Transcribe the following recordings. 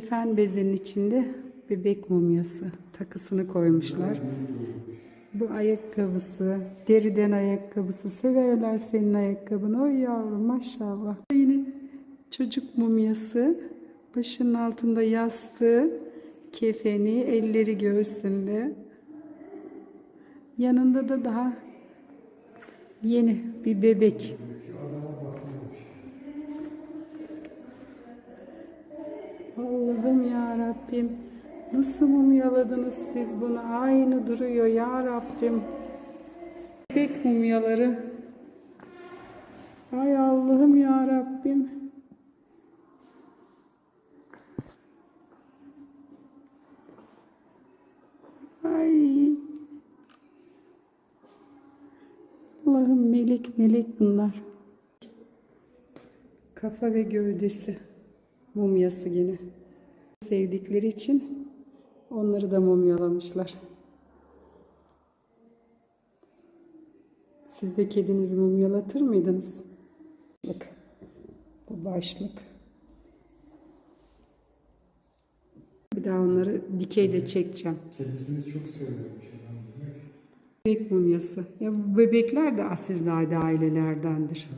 Fen bezinin içinde bebek mumyası takısını koymuşlar. Bu ayakkabısı, deriden ayakkabısı. Severler senin ayakkabını. Oy yavrum maşallah. Yine çocuk mumyası. Başının altında yastığı, kefeni, elleri göğsünde. Yanında da daha yeni bir bebek. Allah'ım ya Rabbim. Nasıl mumyaladınız siz bunu? Aynı duruyor ya Rabbim. Bebek mumyaları. Ay Allah'ım ya Rabbim. Ay. Allah'ım melek melek bunlar. Kafa ve gövdesi mumyası yine. Sevdikleri için onları da mumyalamışlar. Siz de kedinizi mumyalatır mıydınız? Bak, bu başlık. Bir daha onları dikey de çekeceğim. Kedisini çok seviyorum. Bebek mumyası. Ya bu bebekler de asilzade ailelerdendir.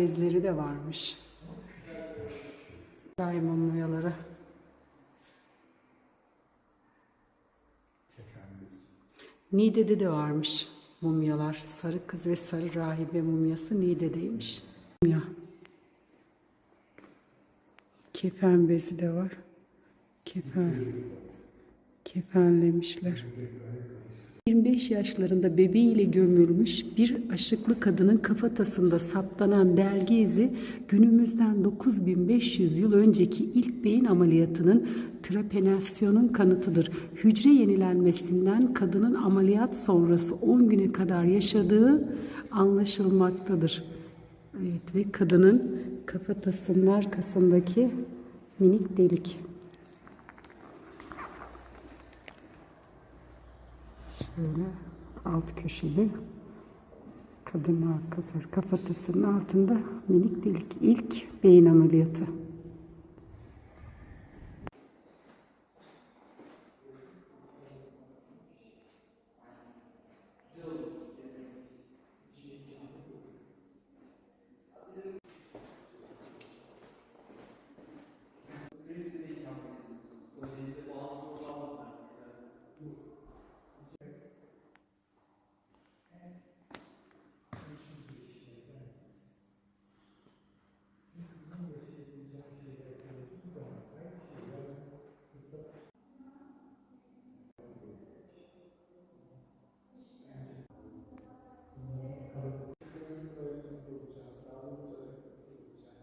Bezleri de varmış. Rahim mumyaları. Niğde'de de varmış mumyalar. Sarı kız ve sarı rahibe mumyası Niğde'deymiş. Mumya. Kefen bezi de var. Kefen. Kefenlemişler. 25 yaşlarında bebeğiyle gömülmüş bir aşıklı kadının kafatasında saptanan delgi izi günümüzden 9500 yıl önceki ilk beyin ameliyatının trapenasyonun kanıtıdır. Hücre yenilenmesinden kadının ameliyat sonrası 10 güne kadar yaşadığı anlaşılmaktadır. Evet ve kadının kafatasının arkasındaki minik delik. Şöyle alt köşede kadın kafatasının altında minik delik. İlk beyin ameliyatı.